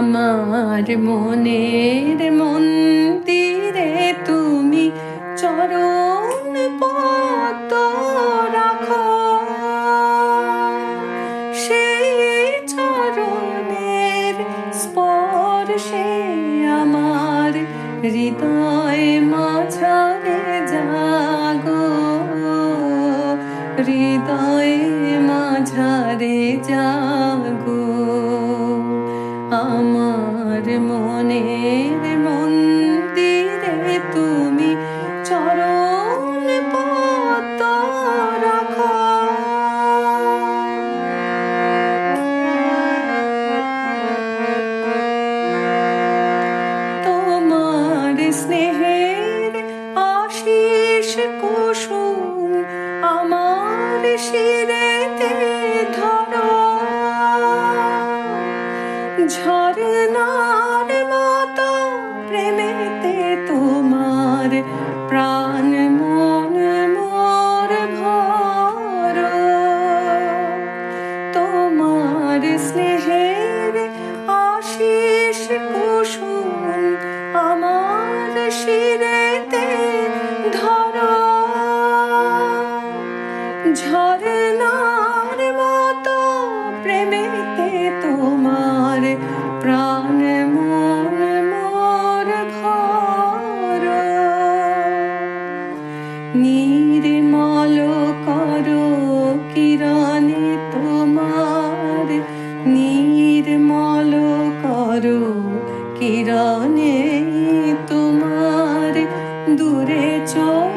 আমার মনের মন্দিরে তুমি চরণ পদ রাখো। সেই চরণের স্পর্শে আমার হৃদয় মাঝারে জাগো। হৃদয় মাঝারে জাগো। মন্দিরে তুমি তোমার স্নেহের আমার শিরেতে ধরো। ঝরনার মতো প্রেমেতে তোমার প্রাণ মন মোর ভর। তোমার স্নেহের আশিস কুসুম আমার শিরেতে তোমার প্রাণ মন, মোর ভর নির্মল করো কিরণে তোমার। নির্মল করো কিরণে তোমার। দূরে চলে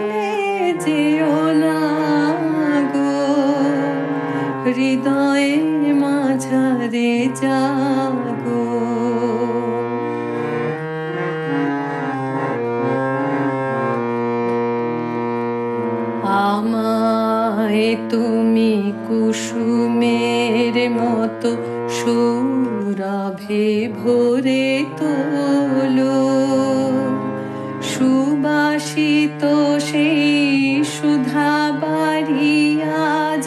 হৃদয়ে মাঝারে জাগো আমায় তুমি কুসুমের মতো সৌরভে ভরে তোলো। সুবাসিত সেই সুধা বাড়ি আজ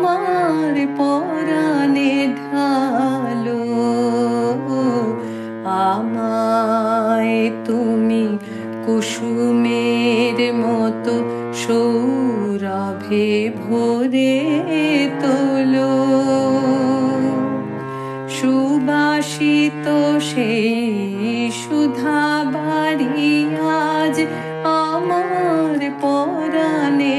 আমার পরাণে ঢালো। আমায় তুমি কুসুমের মতো সৌরভে ভরে তোলো। সুবাসিত সেই সুধা বাড়ি আজ আমার পরাণে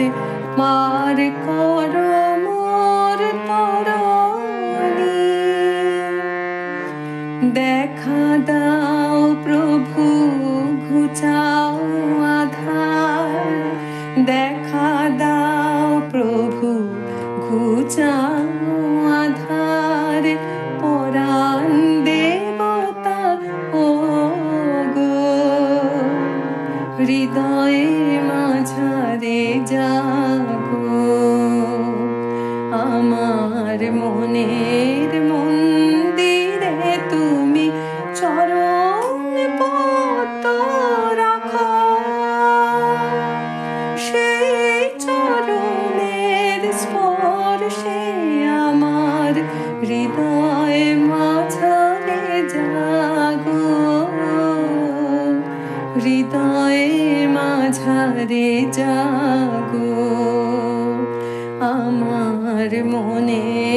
এবার মার করো মোর তরণি। দেখা দাও প্রভু, ঘুচাও আধার। দেখা দাও প্রভু, ঘুচাও আধার। পরাণ দেবতা, ও গো, হৃদয়ে মাঝারে জাগো। আমার মনের মন্দিরে তুমি চরণ পত রাখো। সেই চরণের স্পর্শে আমার হৃদয় মাঝারে জাগো। হৃদয়ে মাঝারে জাগো আমার মনের